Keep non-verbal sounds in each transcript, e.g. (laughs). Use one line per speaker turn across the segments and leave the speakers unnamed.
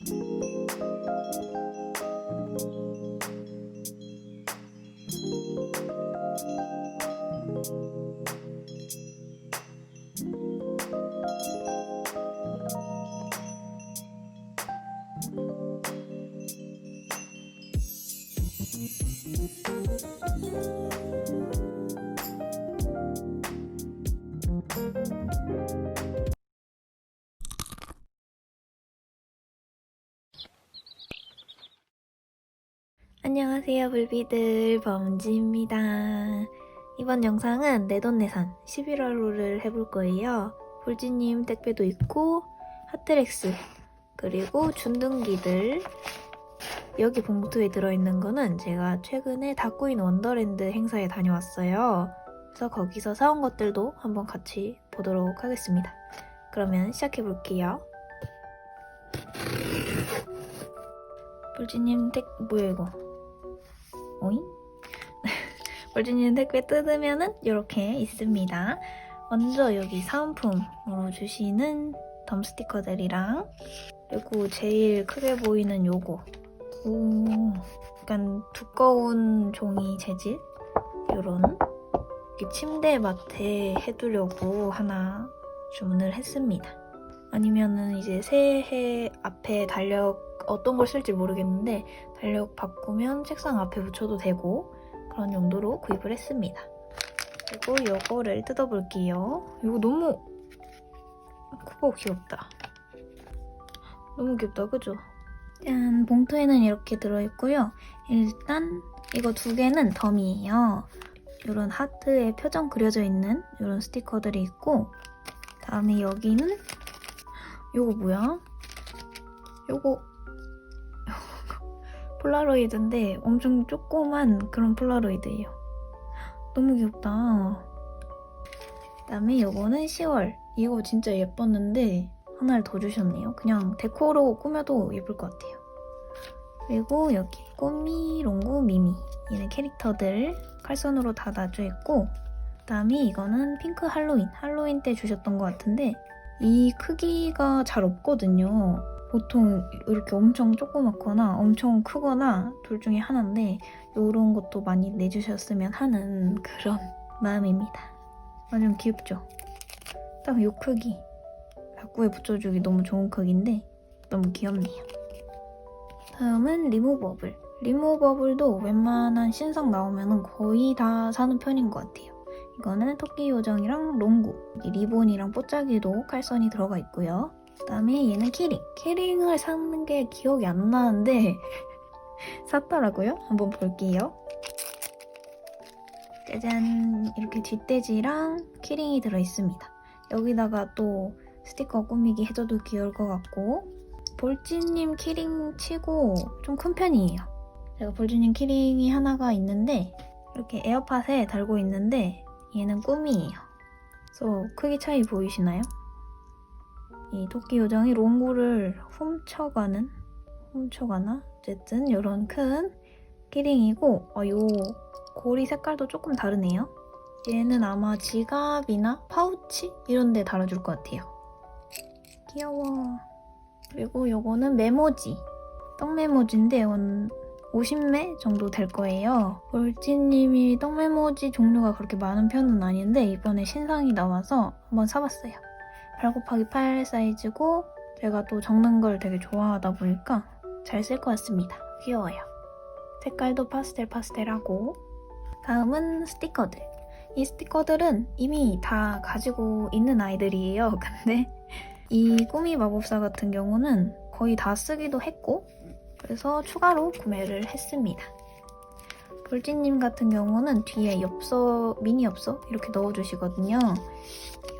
Thank you. 안녕하세요 불비들 범지입니다. 이번 영상은 내돈내산 11월호를 해볼 거예요. 불지님 택배도 있고 하트렉스 그리고 준등기들 여기 봉투에 들어있는 거는 제가 최근에 다꾸인 원더랜드 행사에 다녀왔어요. 그래서 거기서 사온 것들도 한번 같이 보도록 하겠습니다. 그러면 시작해 볼게요. 불지님 택 뭐야 이거? 오잉? (laughs) 월주님 택배 뜯으면은 이렇게 있습니다. 먼저 여기 사은품으로 주시는 덤 스티커들이랑 그리고 제일 크게 보이는 요거 오 약간 두꺼운 종이 재질 요런 침대 맡에 해두려고 하나 주문을 했습니다. 아니면은 이제 새해 앞에 달력 어떤 걸 쓸지 모르겠는데 달력 바꾸면 책상 앞에 붙여도 되고 그런 용도로 구입을 했습니다. 그리고 이거를 뜯어볼게요. 이거 너무 크고 귀엽다. 너무 귀엽다, 그죠? 짠, 봉투에는 이렇게 들어있고요. 일단 이거 두 개는 덤이에요. 이런 하트에 표정 그려져 있는 이런 스티커들이 있고 다음에 여기는 요거 뭐야? 요거 (laughs) 폴라로이드인데 엄청 조그만 그런 폴라로이드예요. 너무 귀엽다. 그다음에 요거는 10월. 이거 진짜 예뻤는데 하나를 더 주셨네요. 그냥 데코로 꾸며도 예쁠 것 같아요. 그리고 여기 꼬미, 롱구, 미미 얘네 캐릭터들 칼선으로 다 놔져 있고 그다음에 이거는 핑크 할로윈. 할로윈 때 주셨던 것 같은데 이 크기가 잘 없거든요. 보통 이렇게 엄청 조그맣거나 엄청 크거나 둘 중에 하나인데 이런 것도 많이 내주셨으면 하는 그런 (laughs) 마음입니다. 완전 귀엽죠? 딱 이 크기. 바꾸에 붙여주기 너무 좋은 크기인데 너무 귀엽네요. 다음은 리무버블. 리무버블도 웬만한 신상 나오면 거의 다 사는 편인 것 같아요. 이거는 토끼 요정이랑 롱구, 이 리본이랑 뽀짝이도 칼선이 들어가 있고요. 그다음에 얘는 키링. 키링을 사는 게 기억이 안 나는데 (laughs) 샀더라고요. 한번 볼게요. 짜잔 이렇게 뒷돼지랑 키링이 들어있습니다. 여기다가 또 스티커 꾸미기 해줘도 귀여울 것 같고 볼지님 키링 치고 좀 큰 편이에요. 제가 볼지님 키링이 하나가 있는데 이렇게 에어팟에 달고 있는데 얘는 꿈이에요. 그래서 크기 차이 보이시나요? 이 토끼 요정이 롱구를 훔쳐가는 훔쳐가나? 어쨌든 이런 큰 키링이고 어, 요 고리 색깔도 조금 다르네요. 얘는 아마 지갑이나 파우치 이런 데 달아줄 것 같아요. 귀여워. 그리고 요거는 메모지. 떡 메모지인데 이건 50매 정도 될 거예요. 볼지님이 떡 메모지 종류가 그렇게 많은 편은 아닌데 이번에 신상이 나와서 한번 사봤어요. 8 곱하기 8 사이즈고 제가 또 적는 걸 되게 좋아하다 보니까 잘 쓸 것 같습니다. 귀여워요. 색깔도 파스텔 파스텔하고 다음은 스티커들. 이 스티커들은 이미 다 가지고 있는 아이들이에요. (laughs) 근데 이 꾸미 마법사 같은 경우는 거의 다 쓰기도 했고 그래서 추가로 구매를 했습니다. 볼지님 같은 경우는 뒤에 엽서, 미니 엽서 이렇게 넣어주시거든요.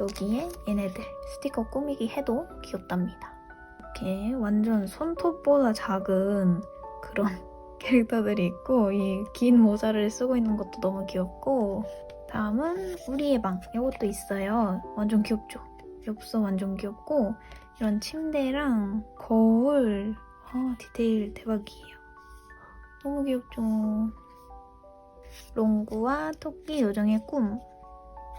여기에 얘네들 스티커 꾸미기 해도 귀엽답니다. 이렇게 완전 손톱보다 작은 그런 (laughs) 캐릭터들이 있고 이 긴 모자를 쓰고 있는 것도 너무 귀엽고 다음은 우리의 방 이것도 있어요. 완전 귀엽죠? 엽서 완전 귀엽고 이런 침대랑 거울 아 디테일 대박이에요. 너무 귀엽죠? 롱구와 토끼 요정의 꿈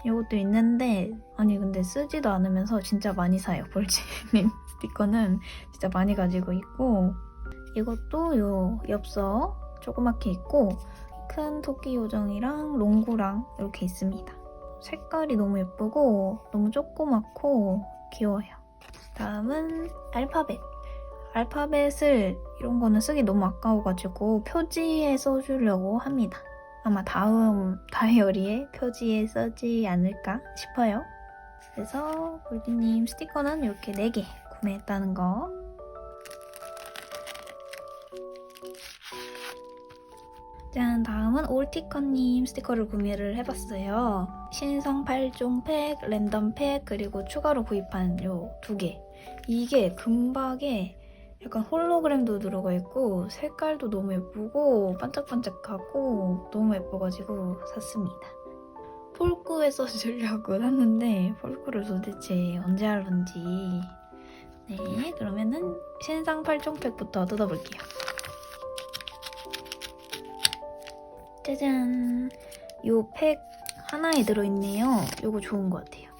이것도 있는데 아니 근데 쓰지도 않으면서 진짜 많이 사요 볼지님 스티커는 (laughs) 진짜 많이 가지고 있고 이것도 요 엽서 조그맣게 있고 큰 토끼 요정이랑 롱구랑 이렇게 있습니다. 색깔이 너무 예쁘고 너무 조그맣고 귀여워요. 다음은 알파벳. 알파벳을 이런 거는 쓰기 너무 아까워가지고 표지에 써주려고 합니다. 아마 다음 다이어리에 표지에 써지 않을까 싶어요. 그래서 골디님 스티커는 이렇게 4개 구매했다는 거. 짠, 다음은 올티커님 스티커를 구매를 해봤어요. 신상 8종 팩, 랜덤 팩, 그리고 추가로 구입한 요 두 개. 이게 금박에 약간 홀로그램도 들어가 있고 색깔도 너무 예쁘고 반짝반짝하고 너무 예뻐가지고 샀습니다. 폴크에 써주려고 (laughs) 샀는데 폴크를 도대체 언제 할런지 네 그러면은 신상 8종 팩부터 뜯어볼게요. 짜잔 요 팩 하나에 들어있네요. 요거 좋은 것 같아요.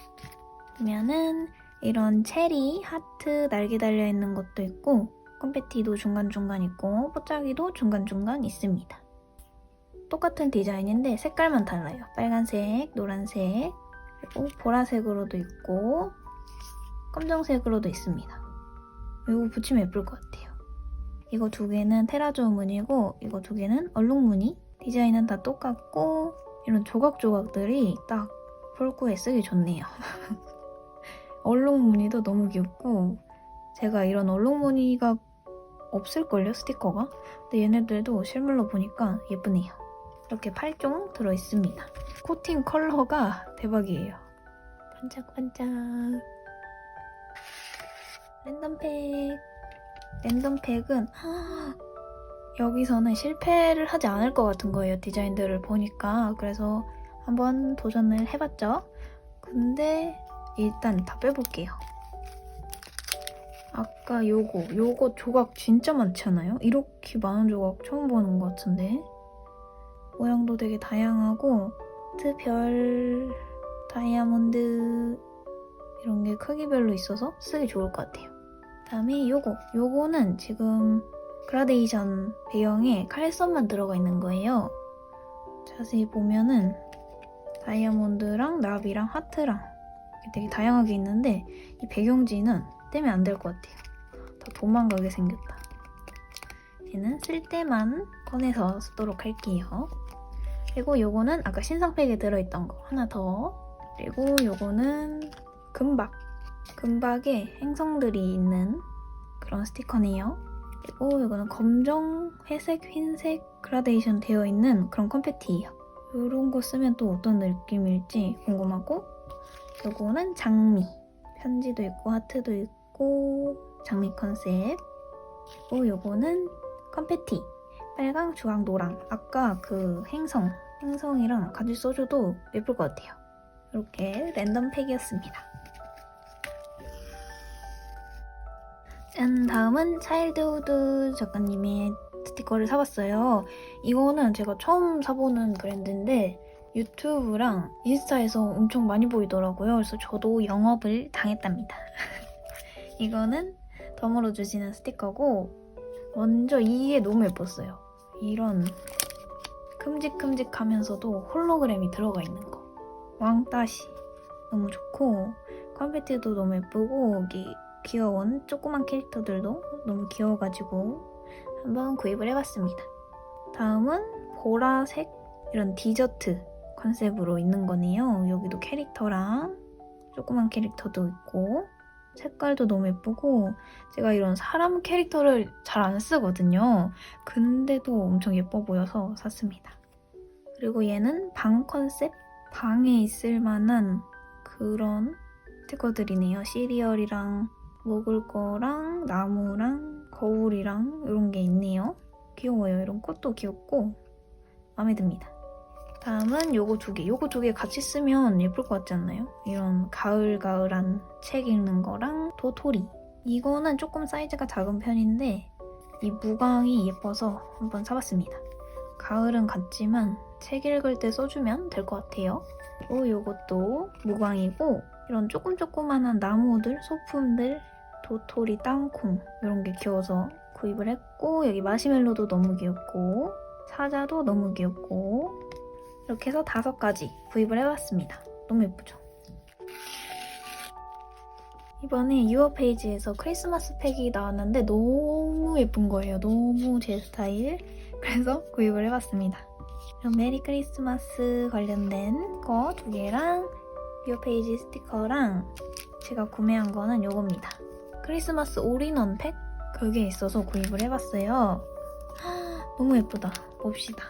그러면은 이런 체리, 하트, 날개 달려있는 것도 있고 컴패티도 중간중간 있고 뽀짝이도 중간중간 있습니다. 똑같은 디자인인데 색깔만 달라요. 빨간색, 노란색, 그리고 보라색으로도 있고 검정색으로도 있습니다. 이거 붙이면 예쁠 것 같아요. 이거 두 개는 테라조 무늬고 이거 두 개는 얼룩 무늬. 디자인은 다 똑같고 이런 조각조각들이 딱 폴꾸에 쓰기 좋네요. (laughs) 얼룩 무늬도 너무 귀엽고 제가 이런 얼룩 무늬가 없을걸요 스티커가? 근데 얘네들도 실물로 보니까 예쁘네요. 이렇게 8종 들어있습니다. 코팅 컬러가 대박이에요. 반짝반짝. 랜덤팩. 랜덤팩은 여기서는 실패를 하지 않을 것 같은 거예요 디자인들을 보니까. 그래서 한번 도전을 해봤죠. 근데 일단 다 빼볼게요. 아까 요거, 요거 조각 진짜 많지 않아요? 이렇게 많은 조각 처음 보는 것 같은데? 모양도 되게 다양하고 하트, 별, 다이아몬드 이런 게 크기별로 있어서 쓰기 좋을 것 같아요. 다음에 요거, 요거는 지금 그라데이션 배경에 칼선만 들어가 있는 거예요. 자세히 보면은 다이아몬드랑 나비랑 하트랑 되게 다양하게 있는데 이 배경지는 떼면 안 될 것 같아요. 다 도망가게 생겼다. 얘는 쓸 때만 꺼내서 쓰도록 할게요. 그리고 요거는 아까 신상팩에 들어있던 거 하나 더. 그리고 요거는 금박. 금박에 행성들이 있는 그런 스티커네요. 그리고 요거는 검정, 회색, 흰색 그라데이션 되어 있는 그런 컴패티예요. 이런 거 쓰면 또 어떤 느낌일지 궁금하고 요거는 장미. 편지도 있고 하트도 있고 장미 컨셉. 그리고 요거는 컴패티. 빨강, 주황, 노랑. 아까 그 행성, 행성이랑 같이 써줘도 예쁠 것 같아요. 이렇게 랜덤 팩이었습니다. 짠, 다음은 차일드우드 작가님의 스티커를 사봤어요. 이거는 제가 처음 사보는 브랜드인데 유튜브랑 인스타에서 엄청 많이 보이더라고요. 그래서 저도 영업을 당했답니다. (laughs) 이거는 덤으로 주시는 스티커고 먼저 이게 너무 예뻤어요. 이런 큼직큼직하면서도 홀로그램이 들어가 있는 거. 왕따시 너무 좋고 컴패티도 너무 예쁘고 여기 귀여운 조그만 캐릭터들도 너무 귀여워가지고 한번 구입을 해봤습니다. 다음은 보라색 이런 디저트 컨셉으로 있는 거네요. 여기도 캐릭터랑 조그만 캐릭터도 있고 색깔도 너무 예쁘고 제가 이런 사람 캐릭터를 잘 안 쓰거든요. 근데도 엄청 예뻐 보여서 샀습니다. 그리고 얘는 방 컨셉? 방에 있을 만한 그런 스티커들이네요. 시리얼이랑 먹을 거랑 나무랑 거울이랑 이런 게 있네요. 귀여워요. 이런 꽃도 귀엽고 마음에 듭니다. 다음은 요거 두 개. 요거 두 개 같이 쓰면 예쁠 것 같지 않나요? 이런 가을가을한 책 읽는 거랑 도토리. 이거는 조금 사이즈가 작은 편인데 이 무광이 예뻐서 한번 사봤습니다. 가을은 같지만 책 읽을 때 써주면 될 것 같아요. 그리고 요것도 무광이고 이런 조금 조그만한 나무들, 소품들, 도토리 땅콩 이런 게 귀여워서 구입을 했고 여기 마시멜로도 너무 귀엽고 사자도 너무 귀엽고 이렇게 해서 다섯 가지 구입을 해봤습니다. 너무 예쁘죠? 이번에 유어 페이지에서 크리스마스 팩이 나왔는데 너무 예쁜 거예요. 너무 제 스타일. 그래서 구입을 해봤습니다. 이런 메리 크리스마스 관련된 거 두 개랑 유어 페이지 스티커랑 제가 구매한 거는 요겁니다. 크리스마스 올인원 팩? 그게 있어서 구입을 해봤어요. 너무 예쁘다. 봅시다.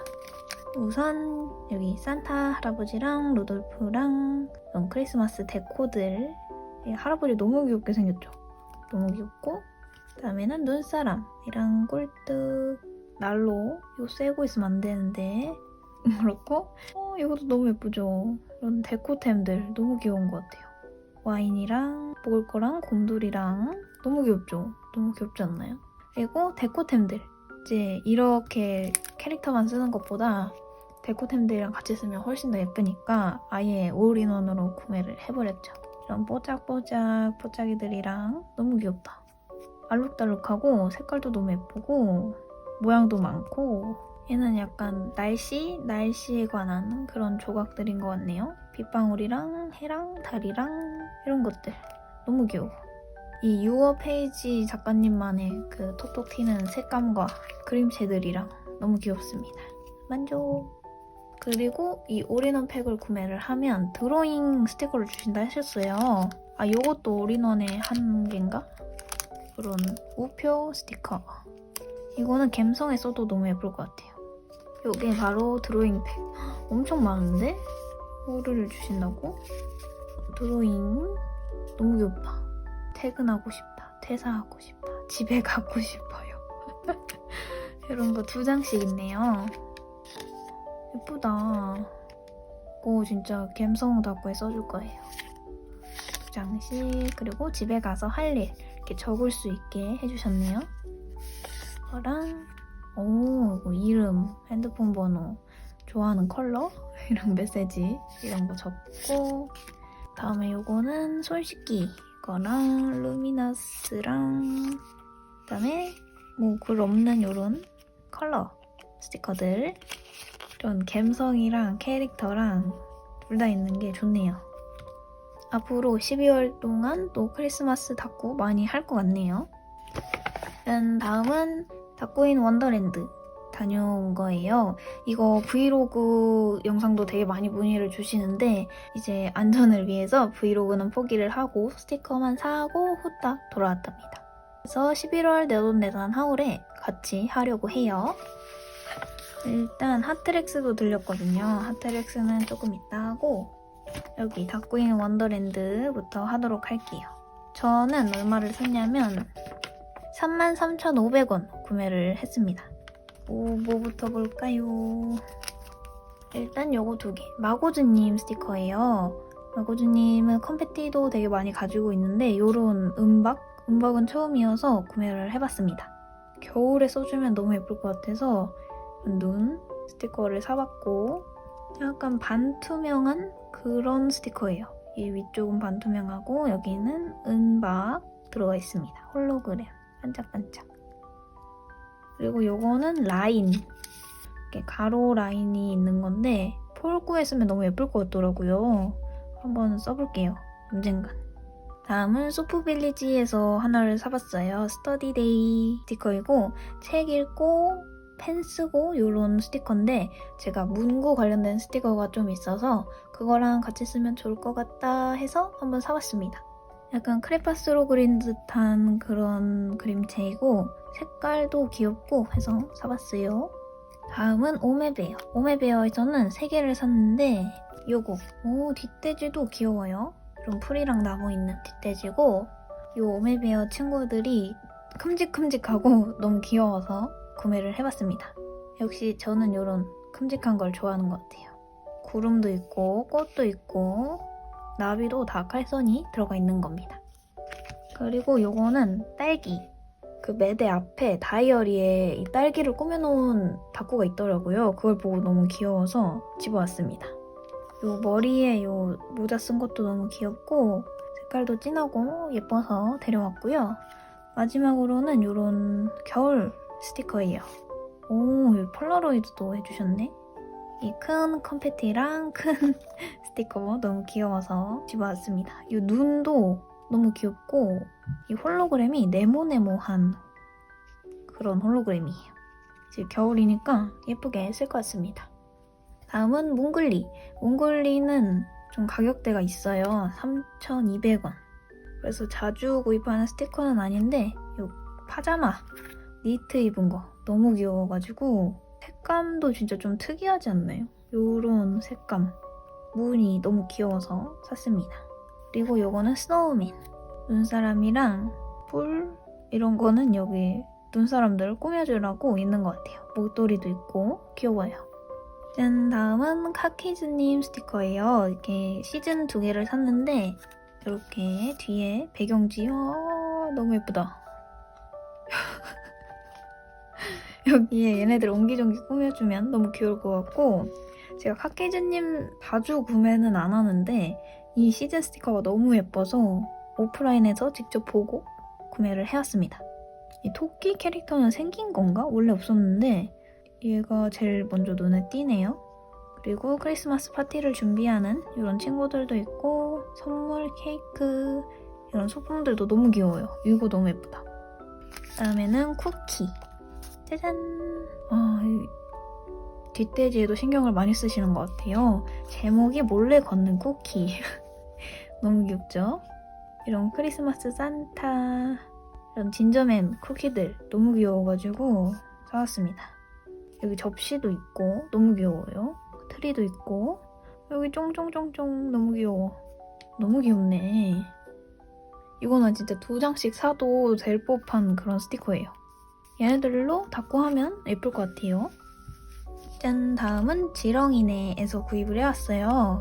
우선 여기 산타 할아버지랑 루돌프랑 이런 크리스마스 데코들 이 할아버지 너무 귀엽게 생겼죠? 너무 귀엽고 그 다음에는 눈사람이랑 꿀떡 난로 이거 쐬고 있으면 안 되는데 (laughs) 그렇고 어 이것도 너무 예쁘죠? 이런 데코템들 너무 귀여운 것 같아요. 와인이랑 먹을 거랑 곰돌이랑 너무 귀엽죠? 너무 귀엽지 않나요? 그리고 데코템들 이제 이렇게 캐릭터만 쓰는 것보다 데코템들이랑 같이 쓰면 훨씬 더 예쁘니까 아예 올인원으로 구매를 해버렸죠. 이런 뽀짝뽀짝 뽀짝이들이랑 너무 귀엽다. 알록달록하고 색깔도 너무 예쁘고 모양도 많고 얘는 약간 날씨, 날씨에 관한 그런 조각들인 것 같네요. 빗방울이랑 해랑 달이랑 이런 것들 너무 귀여워. 이 유어 페이지 작가님만의 그 톡톡 튀는 색감과 그림체들이랑 너무 귀엽습니다. 만족! 그리고 이 올인원 팩을 구매를 하면 드로잉 스티커를 주신다 하셨어요. 아, 요것도 올인원의 한 개인가? 그런 우표 스티커. 이거는 갬성에 써도 너무 예쁠 것 같아요. 요게 바로 드로잉 팩. (gasps) 엄청 많은데? 이거를 주신다고? 드로잉. 너무 귀엽다. 퇴근하고 싶다. 퇴사하고 싶다. 집에 가고 싶어요. (laughs) 이런 거 두 장씩 있네요. 예쁘다. 이거 진짜 갬성 덕후에 써줄 거예요. 두 장씩 그리고 집에 가서 할 일 이렇게 적을 수 있게 해주셨네요. 이거랑 오 이거 이름, 핸드폰 번호, 좋아하는 컬러 (laughs) 이런 메시지 이런 거 적고 다음에 요거는 이 거랑 루미너스랑 그다음에 뭐글 없는 요런 컬러 스티커들 이런 갬성이랑 캐릭터랑 둘 다 있는 게 좋네요. 앞으로 12월 동안 또 크리스마스 닭구 많이 할 것 같네요. 다음은 닭구인 원더랜드 다녀온 거예요. 이거 브이로그 영상도 되게 많이 문의를 주시는데 이제 안전을 위해서 브이로그는 포기를 하고 스티커만 사고 후딱 돌아왔답니다. 그래서 11월 내돈내산 하울에 같이 하려고 해요. 일단 하트렉스도 들렸거든요. 하트렉스는 조금 이따 하고 여기 닭구인 원더랜드부터 하도록 할게요. 저는 얼마를 샀냐면 33,500원 구매를 했습니다. 오, 뭐부터 볼까요? 일단 요거 두 개. 마고즈님 스티커예요. 마고즈님은 컴패티도 되게 많이 가지고 있는데 요런 은박? 은박은 처음이어서 구매를 해봤습니다. 겨울에 써주면 너무 예쁠 것 같아서 눈 스티커를 사봤고 약간 반투명한 그런 스티커예요. 이 위쪽은 반투명하고 여기는 은박 들어가 있습니다. 홀로그램 반짝반짝. 그리고 요거는 라인 이렇게 가로 라인이 있는 건데 폴구에 쓰면 너무 예쁠 것 같더라고요. 한번 써볼게요. 언젠간. 다음은 소프빌리지에서 하나를 사봤어요. 스터디데이 스티커이고 책 읽고 펜 쓰고 이런 스티커인데 제가 문구 관련된 스티커가 좀 있어서 그거랑 같이 쓰면 좋을 것 같다 해서 한번 사봤습니다. 약간 크레파스로 그린 듯한 그런 그림체이고 색깔도 귀엽고 해서 사봤어요. 다음은 오메베어. 오메베어에서는 3개를 샀는데 요거 오 뒷돼지도 귀여워요. 이런 풀이랑 나무 있는 뒷돼지고 요 오메베어 친구들이 큼직큼직하고 (laughs) 너무 귀여워서 구매를 해봤습니다. 역시 저는 이런 큼직한 걸 좋아하는 것 같아요. 구름도 있고 꽃도 있고 나비도 다 칼선이 들어가 있는 겁니다. 그리고 요거는 딸기. 그 매대 앞에 다이어리에 이 딸기를 꾸며놓은 다꾸가 있더라고요. 그걸 보고 너무 귀여워서 집어왔습니다. 요 머리에 요 모자 쓴 것도 너무 귀엽고 색깔도 진하고 예뻐서 데려왔고요. 마지막으로는 이런 겨울 스티커예요. 오, 폴라로이드도 해주셨네. 이 큰 컴패티랑 큰 (laughs) 스티커 너무 귀여워서 집어왔습니다. 이 눈도 너무 귀엽고 이 홀로그램이 네모네모한 그런 홀로그램이에요. 이제 겨울이니까 예쁘게 쓸 것 같습니다. 다음은 몽글리. 몽글리는 좀 가격대가 있어요. 3,200원. 그래서 자주 구입하는 스티커는 아닌데 이 파자마 니트 입은 거 너무 귀여워가지고 색감도 진짜 좀 특이하지 않나요? 요런 색감 무늬 너무 귀여워서 샀습니다. 그리고 요거는 스노우맨 눈사람이랑 뿔 이런 거는 여기 눈사람들 꾸며주라고 있는 것 같아요. 목도리도 있고 귀여워요. 짠 다음은 카키즈님 스티커예요. 이렇게 시즌 두 개를 샀는데 이렇게 뒤에 배경지 어, 너무 예쁘다. (laughs) 여기에 얘네들 옹기종기 꾸며주면 너무 귀여울 것 같고 제가 카키즈님 자주 구매는 안 하는데 이 시즌 스티커가 너무 예뻐서 오프라인에서 직접 보고 구매를 해왔습니다. 이 토끼 캐릭터는 생긴 건가? 원래 없었는데 얘가 제일 먼저 눈에 띄네요. 그리고 크리스마스 파티를 준비하는 이런 친구들도 있고 선물, 케이크 이런 소품들도 너무 귀여워요. 이거 너무 예쁘다. 다음에는 쿠키. 짜잔. 아, 이 뒷돼지에도 신경을 많이 쓰시는 것 같아요. 제목이 몰래 걷는 쿠키. (laughs) 너무 귀엽죠? 이런 크리스마스 산타, 이런 진저맨 쿠키들 너무 귀여워가지고 사왔습니다. 여기 접시도 있고 너무 귀여워요. 트리도 있고 여기 쫑쫑쫑쫑 너무 귀여워. 너무 귀엽네. 이거는 진짜 두 장씩 사도 될 법한 그런 스티커예요. 얘네들로 닦고 하면 예쁠 것 같아요. 짠, 다음은 지렁이네에서 구입을 해왔어요.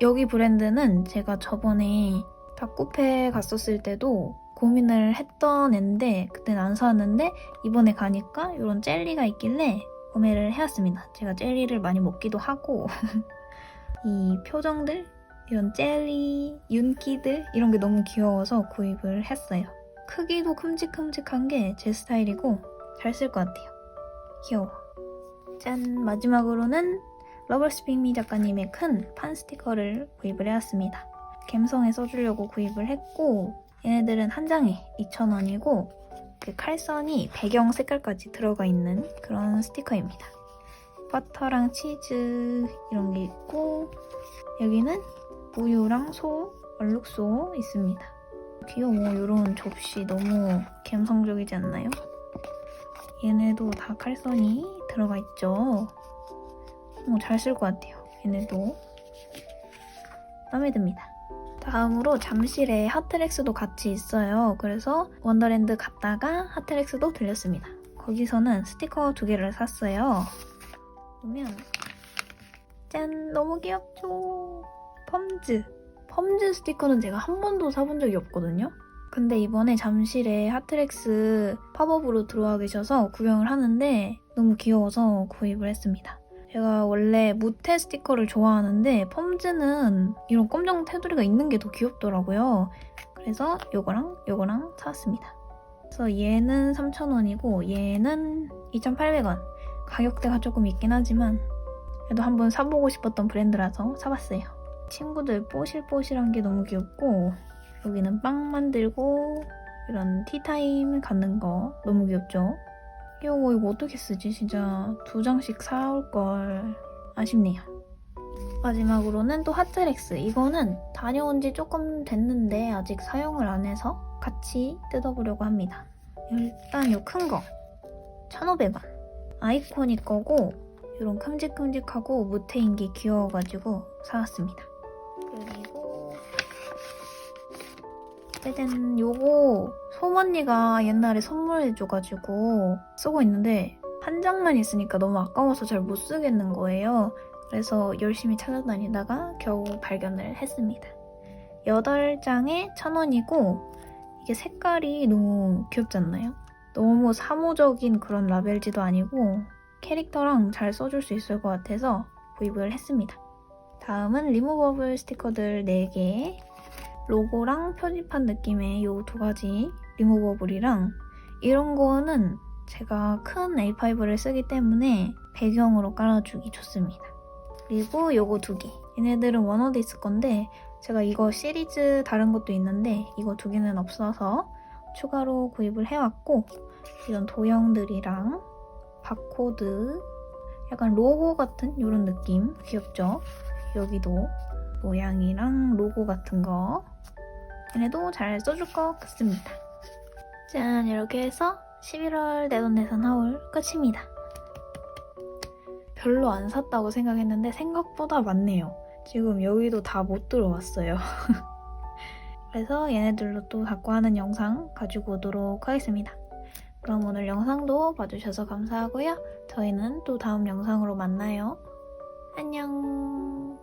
여기 브랜드는 제가 저번에 닭쿠페 갔었을 때도 고민을 했던 앤데 그때는 안 사왔는데 이번에 가니까 이런 젤리가 있길래 구매를 해왔습니다. 제가 젤리를 많이 먹기도 하고 (laughs) 이 표정들 이런 젤리, 윤기들 이런 게 너무 귀여워서 구입을 했어요. 크기도 큼직큼직한 게 제 스타일이고 잘 쓸 것 같아요. 귀여워. 짠! 마지막으로는 러블스핑미 작가님의 큰 판 스티커를 구입을 해왔습니다. 갬성에 써주려고 구입을 했고 얘네들은 한 장에 2,000원이고 그 칼선이 배경 색깔까지 들어가 있는 그런 스티커입니다. 버터랑 치즈 이런 게 있고 여기는 우유랑 소, 얼룩소 있습니다. 귀여워. 이런 접시 너무 감성적이지 않나요? 얘네도 다 칼선이 들어가 있죠. 어, 잘쓸 것 같아요. 얘네도 마음에 듭니다. 다음으로 잠실에 하트렉스도 같이 있어요. 그래서 원더랜드 갔다가 하트렉스도 들렸습니다. 거기서는 스티커 두 개를 샀어요. 보면 짠! 너무 귀엽죠? 펌즈. 펌즈 스티커는 제가 한 번도 사본 적이 없거든요. 근데 이번에 잠실에 하트렉스 팝업으로 들어와 계셔서 구경을 하는데 너무 귀여워서 구입을 했습니다. 제가 원래 무테 스티커를 좋아하는데 펌즈는 이런 검정 테두리가 있는 게 더 귀엽더라고요. 그래서 요거랑 요거랑 사왔습니다. 그래서 얘는 3,000원이고 얘는 2,800원. 가격대가 조금 있긴 하지만 그래도 한번 사보고 싶었던 브랜드라서 사봤어요. 친구들 뽀실뽀실한 게 너무 귀엽고 여기는 빵 만들고 이런 티타임 갖는 거 너무 귀엽죠? 귀여워 이거 어떻게 쓰지? 진짜 두 장씩 사올 걸 아쉽네요. 마지막으로는 또 하트렉스 이거는 다녀온 지 조금 됐는데 아직 사용을 안 해서 같이 뜯어보려고 합니다. 일단 이큰거 1,500원 아이코닉 거고 이런 큼직큼직하고 무태인 게 귀여워가지고 사왔습니다. 그리고 짜잔 요거 소머니가 옛날에 선물해줘가지고 쓰고 있는데 한 장만 있으니까 너무 아까워서 잘 못 쓰겠는 거예요. 그래서 열심히 찾아다니다가 겨우 발견을 했습니다. 8장에 1000원이고 이게 색깔이 너무 귀엽지 않나요? 너무 사모적인 그런 라벨지도 아니고 캐릭터랑 잘 써줄 수 있을 것 같아서 구입을 했습니다. 다음은 리무버블 스티커들 4개 로고랑 표지판 느낌의 이두 가지 리무버블이랑 이런 거는 제가 큰 A5를 쓰기 때문에 배경으로 깔아주기 좋습니다. 그리고 요거 두 개. 얘네들은 원어드 있을 건데 제가 이거 시리즈 다른 것도 있는데 이거 두 개는 없어서 추가로 구입을 해왔고 이런 도형들이랑 바코드 약간 로고 같은 이런 느낌 귀엽죠? 여기도 모양이랑 로고 같은 거 얘네도 잘 써줄 것 같습니다. 짠 이렇게 해서 11월 내돈내산 하울 끝입니다. 별로 안 샀다고 생각했는데 생각보다 많네요. 지금 여기도 다 못 들어왔어요. (laughs) 그래서 얘네들로 또 갖고 하는 영상 가지고 오도록 하겠습니다. 그럼 오늘 영상도 봐주셔서 감사하고요. 저희는 또 다음 영상으로 만나요. 안녕.